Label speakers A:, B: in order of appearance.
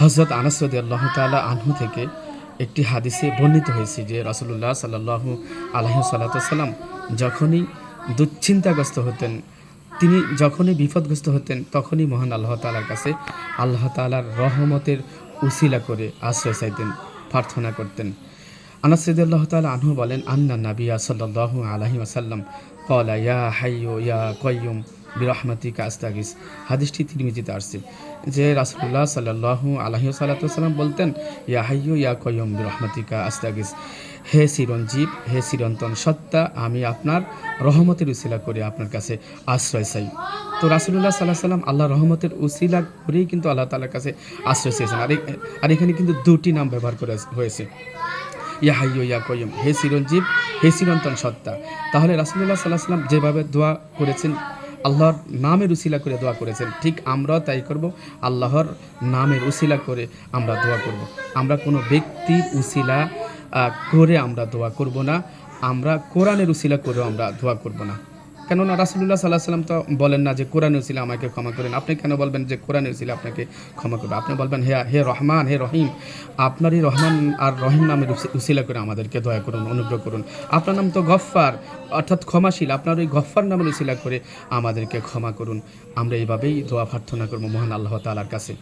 A: হজরত আনাসরদি আল্লাহ তালা আনহু থেকে একটি হাদিসে বর্ণিত হয়েছে যে রসুল্লাহ সাল্লাহু আলহি সাল্লাম যখনই দুশ্চিন্তাগ্রস্ত হতেন, তিনি যখনই বিপদগ্রস্ত হতেন, তখনই মহান আল্লাহ তালার কাছে আল্লাহ তালার রহমতের উসিলা করে আশ্রয় চাইতেন, প্রার্থনা করতেন। আনাসিদ আল্লাহ তালা আনহু বলেন, আন্না নাবিয়া সাল্লাহ আলহি আসাল্লাম কলা, ইয়া হাইয়ো ইয়া কয়ুম বিরহমাতিকা আস্তাগিস। হাদিসটি তিরমিজিতে আসছে। যে রাসুল্লাহ সাল্লাহ আলহি সাল্লাম বলতেন, ইয়া হাইয়ো, ইয়া কয়ুম বিরহমাতিকা আস্তাগিস। হে চিরঞ্জীব, হে চিরন্তন সত্তা, আমি আপনার রহমতের উসিলা করে আপনার কাছে আশ্রয় চাই। তো রাসুল্লাহ সাল্লাহ সাল্লাম আল্লাহ রহমতের উসিলা করেই কিন্তু আল্লাহ তালার কাছে আশ্রয় চেয়েছেন। আর এখানে কিন্তু দুটি নাম ব্যবহার করে হয়েছে। ইয়া হাইয়ো, ইয়া কয়ুম হে চিরঞ্জীব, হে চিরন্তন সত্তা। তাহলে রাসুল্লাহ সাল্লাহ সাল্লাম যেভাবে দোয়া করেছেন আল্লাহর নামের উসিলা করে দোয়া করেছেন। ঠিক আমরাও তাই করব, আল্লাহর নামের উসিলা করে আমরা দোয়া করব। আমরা কোনো ব্যক্তির উসিলা করে আমরা দোয়া করব না। আমরা কোরআনের উসিলা করেও আমরা দোয়া করব না। কেননা রাসুল্লাহ সাল্লাহ সাল্লাম তো বলেন না যে কোরআনের উসিলা আমাকে ক্ষমা করেন। আপনি কেন বলবেন যে কোরআনের উসিলা আপনাকে ক্ষমা করবে? আপনি বলবেন, হে হে রহমান, হে রহিম, আপনারই রহমান আর রহিম নামের উসি- উসিলা করে আমাদেরকে দয়া করুন, অনুগ্রহ করুন। আপনার নাম তো গফফার, অর্থাৎ ক্ষমাশীল। আপনার ওই গফ্ফার নামের উসিলা করে আমাদেরকে ক্ষমা করুন। আমরা এইভাবেই দোয়া প্রার্থনা করব মহান আল্লাহ তালার কাছে।